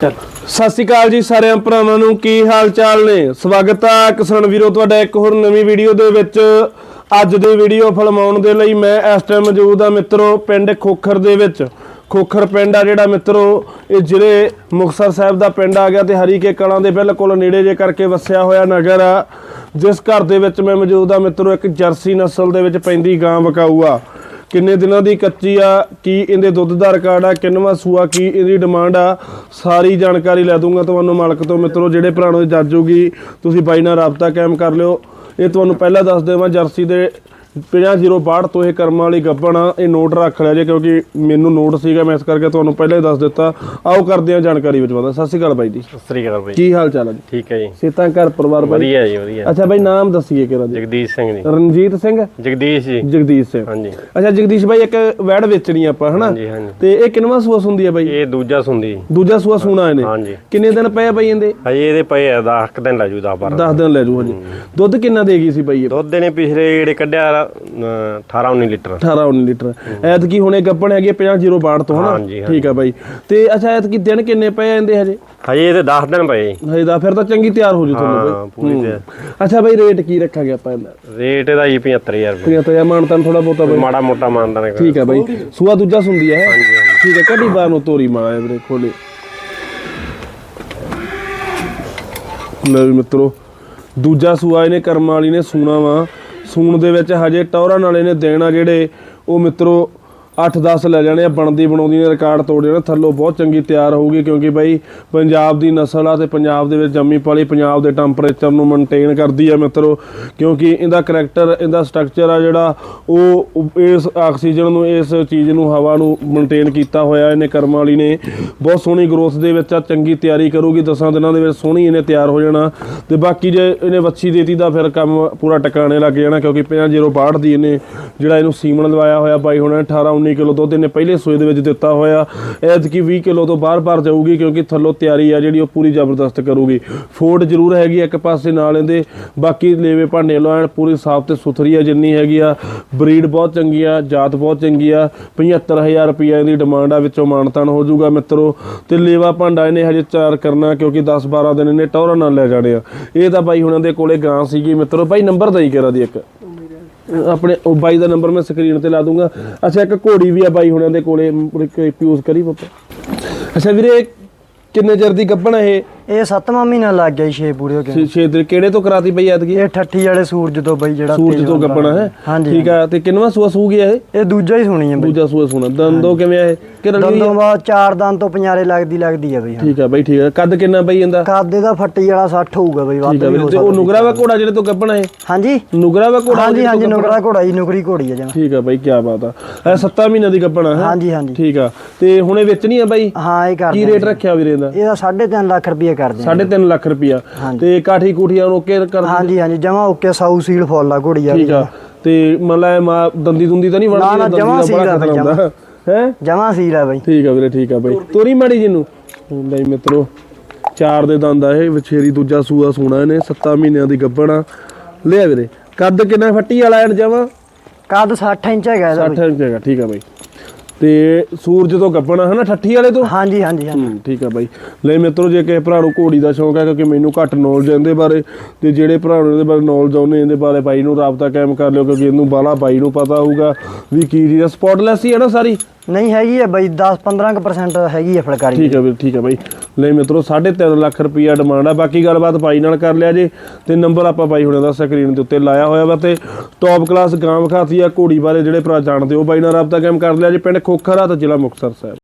ਸਤਿ ਸ਼੍ਰੀ ਅਕਾਲ ਜੀ ਸਾਰਿਆਂ ਭਰਾਵਾਂ ਨੂੰ, ਕੀ ਹਾਲ ਚਾਲ ਨੇ? ਸਵਾਗਤ ਆ ਕਿਸਾਨ ਵੀਰੋ, ਤੁਹਾਡਾ ਇੱਕ ਹੋਰ ਨਵੀਂ ਵੀਡੀਓ ਦੇ ਵਿੱਚ। ਅੱਜ ਦੀ ਵੀਡੀਓ ਫਿਲਮਾਉਣ ਦੇ ਲਈ ਮੈਂ ਇਸ ਟਾਈਮ ਮੌਜੂਦ ਆ ਮਿੱਤਰੋ, ਪਿੰਡ ਖੋਖਰ ਦੇ ਵਿੱਚ। ਖੋਖਰ ਪਿੰਡ ਆ ਜਿਹੜਾ ਮਿੱਤਰੋ, ਇਹ ਜ਼ਿਲ੍ਹੇ ਮੁਕਤਸਰ ਸਾਹਿਬ ਦਾ ਪਿੰਡ ਆ ਗਿਆ ਤੇ ਹਰੀਕੇ ਕਲਾਂ ਦੇ ਬਿਲਕੁਲ ਨੇੜੇ ਜੇ ਕਰਕੇ ਵਸਿਆ ਹੋਇਆ ਨਗਰ ਆ। ਜਿਸ ਘਰ ਦੇ ਵਿੱਚ ਮੈਂ ਮੌਜੂਦ ਆ ਮਿੱਤਰੋ, ਇੱਕ ਜਰਸੀ ਨਸਲ ਦੇ ਵਿੱਚ ਪੈਂਦੀ ਗਾਂ ਵਕਾਊ ਆ। ਕਿੰਨੇ ਦਿਨਾਂ ਦੀ ਕੱਚੀ ਆ? ਕੀ ਇਹਦੇ ਦੁੱਧ ਦਾ ਰਿਕਾਰਡ ਆ? ਕਿੰਨਵਾ ਸੂਆ? ਕੀ ਇਹਦੀ ਡਿਮਾਂਡ ਆ? ਸਾਰੀ ਜਾਣਕਾਰੀ ਲੈ ਦੂੰਗਾ ਤੁਹਾਨੂੰ ਮਾਲਕ ਤੋਂ। ਮਿੱਤਰੋ, ਜਿਹੜੇ ਭਰਾਣੋ ਨੂੰ ਜੱਜੂਗੀ ਤੁਸੀਂ ਬਾਈ ਨਾਲ ਰਾਬਤਾ ਕਾਇਮ ਕਰ ਲਿਓ। ਇਹ ਤੁਹਾਨੂੰ ਪਹਿਲਾਂ ਦੱਸ ਦੇਵਾਂ, ਜਰਸੀ ਦੇ 5062 ਤੋਂ ਇਹ ਕਰਮਾਂ ਵਾਲੀ ਗੱਬਣ ਇਹ ਨੋਟ ਰੱਖ ਲਿਆ ਜੇ ਕਿਉਂਕਿ ਮੈਨੂੰ ਨੋਟ ਸੀਗਾ ਮੈਂ ਇਸ ਕਰਕੇ ਤੁਹਾਨੂੰ ਪਹਿਲਾਂ ਹੀ ਦੱਸ ਦਿੱਤਾ। ਆਓ ਕਰਦੇ ਹਾਂ ਜਾਣਕਾਰੀ ਵਿੱਚ ਵਾਦਾ ਸਤਿ ਸ਼੍ਰੀ ਅਕਾਲ ਬਾਈ ਜੀ। ਸਤਿ ਸ੍ਰੀ ਅਕਾਲ ਬਾਈ ਕੀ ਹਾਲ ਚਾਲ ਹੈ ਜੀ? ਠੀਕ ਹੈ ਜੀ। ਸੇਤਾਂ ਘਰ ਪਰਿਵਾਰ ਬਾਈ? ਵਧੀਆ ਜੀ ਵਧੀਆ। ਅੱਛਾ ਬਾਈ ਨਾਮ ਦੱਸੀਏ ਕਿਹੜਾ ਜੀ ਜਗਦੀਸ਼ ਸਿੰਘ ਜੀ। ਰਣਜੀਤ ਸਿੰਘ? ਜਗਦੀਸ਼ ਜੀ। ਜਗਦੀਸ਼ ਸਿੰਘ। ਹਾਂਜੀ। ਅੱਛਾ ਜਗਦੀਸ਼ ਬਾਈ ਇੱਕ ਵੈੜ ਵੇਚਣੀ ਆਪਾਂ ਹਨਾ? ਤੇ ਇਹ ਕਿੰਨਵਾਂ ਸੂਆ ਹੁੰਦੀ ਹੈ ਬਾਈ? ਇਹ ਦੂਜਾ ਸੁੰਦੀ। ਦੂਜਾ ਸੂਆ ਸੂਣਾ ਇਹਨੇ। ਹਾਂਜੀ। ਕਿੰਨੇ ਦਿਨ ਪਏ ਬਾਈ ਇਹਦੇ? ਹਜੇ ਇਹਦੇ ਪਏ ਆ 10 ਦਿਨ ਲਾ ਜੂ 10 12 10 ਦਿਨ। ਲੈ ਜੂ ਹਜੇ। ਦੁੱਧ ਕਿੰਨਾ ਦੇਗੀ ਸੀ ਬਾਈ ਇਹ? ਦੁੱਧ ਨੇ ਪਿਛਲੇ ਜਿਹੜੇ ਕੱਢਿਆ 18 19 ਲੀਟਰ। 18 19 ਲੀਟਰ। ਐਤਕੀ ਹੁਣੇ ਗੱਪਣ ਹੈਗੀ 50 ਤੋਂ ਹਨਾ। ਠੀਕ ਆ ਬਾਈ। ਤੇ ਅੱਛਾ ਐਤਕੀ ਦਿਨ ਕਿੰਨੇ ਪਏ ਆ ਇਹਦੇ ਹਜੇ? ਹਜੇ ਇਹਦੇ 10 ਦਿਨ ਪਏ। ਹਜੇ ਦਾ ਫਿਰ ਤਾਂ ਚੰਗੀ ਤਿਆਰ ਹੋ ਜੂ ਤੁਹਾਨੂੰ ਹਾਂ ਪੂਰੀ ਤੇ ਅੱਛਾ ਬਾਈ ਰੇਟ ਕੀ ਰੱਖਾਂਗੇ ਆਪਾਂ ਇਹਦਾ? ਰੇਟ ਇਹਦਾ ਜੀ 75000 ਰੁਪਏ। ਠੀਕ ਆ ਤਾਂ ਮਾਨ ਤਾਂ ਥੋੜਾ ਬਹੁਤਾ ਬਾਈ। ਮਾੜਾ ਮੋਟਾ ਮਾਨਦਾਨ ਹੈ ਠੀਕ ਆ ਬਾਈ। ਸੂਆ ਦੂਜਾ ਸੁੰਦੀ ਹੈ? ਠੀਕ ਹੈ ਕੱਢੀ ਬਾਹਰ ਨੂੰ ਤੋਰੀ ਮਾਇਆ ਵੀਰੇ ਖੋਲੇ। ਲੈ ਮਿੱਤਰੋ ਦੂਜਾ ਸੂਆ ਇਹਨੇ ਕਰਮ ਵਾਲੀ ਨੇ ਸੂਣਾ ਵਾ। ਸੂਣ ਦੇ ਵਿੱਚ ਹਜੇ ਟੌਰਾਂ ਨਾਲੇ ਨੇ ਦੇਣਾ ਜਿਹੜੇ ਉਹ ਮਿੱਤਰੋ 8-10 ਲੈ ਜਾਣੇ ਆ, ਬਣਦੀ ਬਣਾਉਂਦੀ ਨੇ ਰਿਕਾਰਡ ਤੋੜ ਜਾਣਾ ਥੱਲੋਂ ਬਹੁਤ ਚੰਗੀ ਤਿਆਰ ਹੋਊਗੀ ਕਿਉਂਕਿ ਬਾਈ ਪੰਜਾਬ ਦੀ ਨਸਲ ਆ ਤੇ ਪੰਜਾਬ ਦੇ ਵਿੱਚ ਜੰਮੀ ਪਾਲੀ ਪੰਜਾਬ ਦੇ ਟੈਂਪਰੇਚਰ ਨੂੰ ਮੇਨਟੇਨ ਕਰਦੀ ਆ ਮਿੱਤਰੋ, ਕਿਉਂਕਿ ਇਹਦਾ ਕਰੈਕਟਰ ਇਹਦਾ ਸਟਰਕਚਰ ਆ ਜਿਹੜਾ, ਉਹ ਇਸ ਆਕਸੀਜਨ ਨੂੰ, ਇਸ ਚੀਜ਼ ਨੂੰ, ਹਵਾ ਨੂੰ ਮੇਨਟੇਨ ਕੀਤਾ ਹੋਇਆ ਇਹਨੇ ਕਰਮ ਵਾਲੀ ਨੇ। ਬਹੁਤ ਸੋਹਣੀ ਗਰੋਥ ਦੇ ਵਿੱਚ ਆ, ਚੰਗੀ ਤਿਆਰੀ ਕਰੂਗੀ, ਦਸਾਂ ਦਿਨਾਂ ਦੇ ਵਿੱਚ ਸੋਹਣੀ ਇਹਨੇ ਤਿਆਰ ਹੋ ਜਾਣਾ। ਤੇ ਬਾਕੀ ਜੇ ਇਹਨੇ ਵੱਛੀ ਦੇਤੀ ਤਾਂ ਫਿਰ ਕੰਮ ਪੂਰਾ ਟਿਕਾਣੇ ਲੱਗ ਜਾਣਾ, ਕਿਉਂਕਿ 5062 ਦੀ ਇਹਨੇ ਜਿਹੜਾ ਇਹਨੂੰ ਸੀਮਨ ਲਵਾਇਆ ਹੋਇਆ ਬਾਈ, ਹੁਣ 18 19 ਕਿਲੋ ਦੁੱਧ ਇਹਨੇ ਪਹਿਲੇ ਸੂਏ ਦੇ ਵਿੱਚ ਦਿੱਤਾ ਹੋਇਆ। ਐਤਕੀ 20 ਕਿਲੋ ਤੋਂ ਬਾਹਰ-ਬਾਹਰ ਜਾਊਗੀ ਕਿਉਂਕਿ ਥੱਲੋਂ ਤਿਆਰੀ ਆ ਜਿਹੜੀ ਉਹ ਪੂਰੀ ਜ਼ਬਰਦਸਤ ਕਰੂਗੀ। ਫੋਰਡ ਜ਼ਰੂਰ ਹੈਗੀ ਆ ਇੱਕ ਪਾਸੇ ਨਾਲ ਇਹਦੇ। ਬਾਕੀ ਲੇਵੇ ਭਾਂਡੇ ਲੋਣ ਪੂਰੀ ਸਾਫ਼ ਤੇ ਸੁਥਰੀ ਆ ਜਿੰਨੀ ਹੈਗੀ ਆ। ਬਰੀਡ ਬਹੁਤ ਚੰਗੀ ਆ, ਜਾਤ ਬਹੁਤ ਚੰਗੀ ਆ। 75000 ਰੁਪਈਆ ਦੀ ਡਿਮਾਂਡ ਆ, ਵਿੱਚੋਂ ਮਾਨਤਾਨ ਹੋ ਜਾਊਗਾ ਮਿੱਤਰੋ। ਤੇ ਲੇਵਾ ਭਾਂਡਾ ਇਹਨੇ ਹਜੇ ਚਾਰ ਕਰਨਾ ਕਿਉਂਕਿ 10 12 ਦਿਨ ਇਹਨੇ ਟੌਰਾ ਨਾਲ ਲੈ ਜਾਣੇ ਆ। ਇਹ ਤਾਂ ਬਾਈ ਹੁਣਾਂ ਦੇ ਕੋਲੇ ਗਾਂ ਸੀਗੀ ਮਿੱਤਰੋ। ਬਾਈ ਨੰਬਰ ਦਈ ਕਰਾ ਦੀ ਇੱਕ। ਆਪਣੇ, ਉਹ ਬਾਈ ਦਾ ਨੰਬਰ ਮੈਂ ਸਕਰੀਨ ਤੇ ਲਾ ਦੂੰਗਾ। ਅੱਛਾ, ਇੱਕ ਘੋੜੀ ਵੀ ਆ ਬਾਈ ਹੁਣਾਂ ਦੇ ਕੋਲੇ ਯੂਜ਼ ਕਰੀ ਪਾਪਾ। ਅੱਛਾ ਵੀਰੇ, ਕਿੰਨੇ ਚਿਰ ਦੀ ਗੱਭਣ ਆ ਇਹ? ਇਹ ਸੱਤਵਾਂ ਮਹੀਨਾ ਲੱਗ ਗਿਆ 6 ਪੂਰੇ ਹੋ ਗਏ ਛੇ- ਛੇ ਦੇ ਕਿਹੜੇ ਤੋਂ ਕਰਾਤੀ ਬਈ ਐਤਕੀ? ਇਹ ਠੱਠੀ ਵਾਲੇ ਸੂਰਜ ਤੋਂ ਬਈ ਜਿਹੜਾ ਸੂਰਜ ਤੋਂ। ਗੱਭਣ ਹੈ। ਠੀਕ ਆ ਤੇ ਕਿੰਨਵਾ ਸੂਆ ਸੂ ਗਿਆ ਇਹ? ਇਹ ਦੂਜਾ ਹੀ ਸੁਣੀ ਹੈ ਬਈ। ਦੂਜਾ ਸੂਆ ਸੋਣਾ। ਦੰਦੋ ਕਿਵੇਂ ਆ ਇਹ? ਕਿ ਰਲੀ ਦੰਦੋਂ ਬਾਅਦ ਚਾਰ ਦੰਦ ਤੋਂ ਪੰਜਾਰੇ ਲੱਗਦੀ ਲੱਗਦੀ ਹੈ ਬਈ। ਠੀਕ ਆ ਬਈ ਠੀਕ ਆ। ਕੱਦ ਕਿੰਨਾ ਬਈ ਇਹਦਾ? ਕਾਦੇ ਦਾ ਫੱਟੀ ਵਾਲਾ 60 ਹੋਊਗਾ ਬਈ ਵੱਧ ਆ ਵੀ ਹੋ ਤੇ ਉਹ ਸਕਦਾ। ਨੁਗਰਾ ਵਾ ਘੋੜਾ ਜਿਹੜੇ ਤੋਂ ਗੱਭਣ ਹੈ ਹਾਂਜੀ। ਨੁਗਰਾ ਵਾ ਘੋੜਾ ਹਾਂਜੀ ਹਾਂਜੀ ਤੋਂ ਨੁਕਰਾ ਘੋੜਾ ਜੀ ਨੁਕਰੀ ਘੋੜੀ ਹੈ ਜਮਾ। ਠੀਕ ਆ ਬਈ ਕੀ ਬਾਤ ਆ। ਇਹ 7 ਮਹੀਨਿਆਂ ਦੀ ਗੱਭਣ ਆ ਹੈਂ? ਹਾਂਜੀ ਹਾਂਜੀ। ਠੀਕ ਆ। ਤੇ ਹੁਣੇ ਵੇਚਣੀ ਆ ਬਾਈ? ਹਾਂ ਇਹ ਕੀ ਕਰਦੇ ਰੇਟ ਰੱਖਿਆ ਵੀਰੇ ਇਹਦਾ? ਇਹਦਾ 3.5 ਲੱਖ ਰੁਪਏ ਕਰਦੇ ਆ 3.5 ਲੱਖ ਰੁਪਿਆ ਹਾਂਜੀ। ਤੇ ਕਾਠੀ ਕੂਠੀਆਂ ਨੂੰ ਓਕੇ ਕਰ ਹਾਂਜੀ ਹਾਂਜੀ ਜਮਾ ਓਕੇ ਸਾਊ ਸੀਲ ਫੁੱਲ ਆ ਘੋੜੀ ਆ ਠੀਕ ਆ। ਤੇ ਮਤਲਬ ਮਾ ਦੰਦੀ ਦੁੰਦੀ ਤਾਂ ਨਹੀਂ ਨਾ, ਵੜਦੀ ਨਾ, ਦੰਦੀ ਜਮਾਂ ਦਾ ਸੀਲ ਬੜਾ ਆ ਬਈ, ਖਤਰਾ ਹੁੰਦਾ। ਹੈ? ਜਮਾ ਸੀਲ ਆ ਬਈ। ਠੀਕ ਆ ਵੀਰੇ ਠੀਕ ਆ ਬਾਈ। ਤੋਰੀ ਮਾੜੀ ਜੀ ਨੂੰ। ਲਈ ਮਿੱਤਰੋ ਚਾਰ ਦੇ ਦੰਦ ਆ ਇਹ ਵਿਛੇਰੀ ਦੂਜਾ ਸੂਆ ਸੋਣਾ ਇਹਨੇ 7 ਮਹੀਨਿਆਂ ਦੀ ਗੱਭਣ ਆ। ਲਿਆ ਵੀਰੇ ਕੱਦ ਕਿੰਨਾ ਫੱਟੀ ਵਾਲਾ ਐਨ ਜਾਵਾ ਕੱਦ 60 ਇੰਚ ਹੈਗਾ ਇਹਦਾ ਬਈ। 60 ਇੰਚ ਹੈਗਾ ਠੀਕ ਆ ਬਾਈ। ਤੇ ਸੂਰਜ ਤੋਂ ਗੱਭਣ ਆ ਹਨਾ ਠੱਠੀ ਵਾਲੇ ਤੋਂ? ਹਾਂਜੀ ਹਾਂਜੀ ਹੂੰ ਠੀਕ ਆ ਬਾਈ। ਲੈ ਮਿੱਤਰੋ ਜੇ ਕਿਸੇ ਭਰਾ ਨੂੰ ਘੋੜੀ ਦਾ ਸ਼ੌਂਕ ਹੈ ਕਿਉਂਕਿ ਮੈਨੂੰ ਘੱਟ ਨੌਲੇਜ ਇਹਦੇ ਬਾਰੇ ਤੇ ਜਿਹੜੇ ਭਰਾ ਨੂੰ ਇਹਦੇ ਬਾਰੇ ਨੌਲੇਜ ਆਉਨੇ ਇਹਦੇ ਬਾਰੇ ਬਾਈ ਨੂੰ ਰਾਬਤਾ ਕਾਇਮ ਕਰ ਲਿਓ ਕਿਉਂਕਿ ਇਹਨੂੰ ਬਾਲਾ ਬਾਈ ਨੂੰ ਪਤਾ ਹੋਊਗਾ ਵੀ ਕੀ ਚੀਜ਼ ਆ। ਸਪੌਟਲੈਸ ਹੀ ਹੈ ਨਾ ਸਾਰੀ? ਨਹੀਂ ਹੈਗੀ ਹੈ ਬਈ 10 15% ਹੈਗੀ ਹੈ ਫਲਕਾਰੀ। ਠੀਕ ਹੈ ਵੀਰ, ਠੀਕ ਹੈ ਬਾਈ। ਲੈ ਮਿੱਤਰੋ 3.5 ਲੱਖ ਰੁਪਈਆ ਡਿਮਾਂਡ ਆ। ਬਾਕੀ ਗੱਲਬਾਤ ਬਾਈ ਨਾਲ ਕਰ ਲਿਆ ਜੇ। ਤੇ ਨੰਬਰ ਆਪਾਂ ਬਾਈ ਹੁਣੇ ਦਾ ਸਕਰੀਨ ਦੇ ਉੱਤੇ ਲਾਇਆ ਹੋਇਆ ਵਾ ਤੇ ਟੌਪ ਕਲਾਸ ਗਾਂ ਵਿਖਾਤੀ ਆ ਘੋੜੀ ਬਾਰੇ ਜਿਹੜੇ ਭਰਾ ਜਾਣਦੇ ਹੋ। ਬਾਈ ਨਾਲ ਰਾਬਤਾ ਕਾਇਮ ਕਰ ਲਿਆ ਜੇ, ਪਿੰਡ ਖੋਖਰਾ ਤੇ ਜ਼ਿਲ੍ਹਾ ਮੁਕਤਸਰ ਸਾਹਿਬ।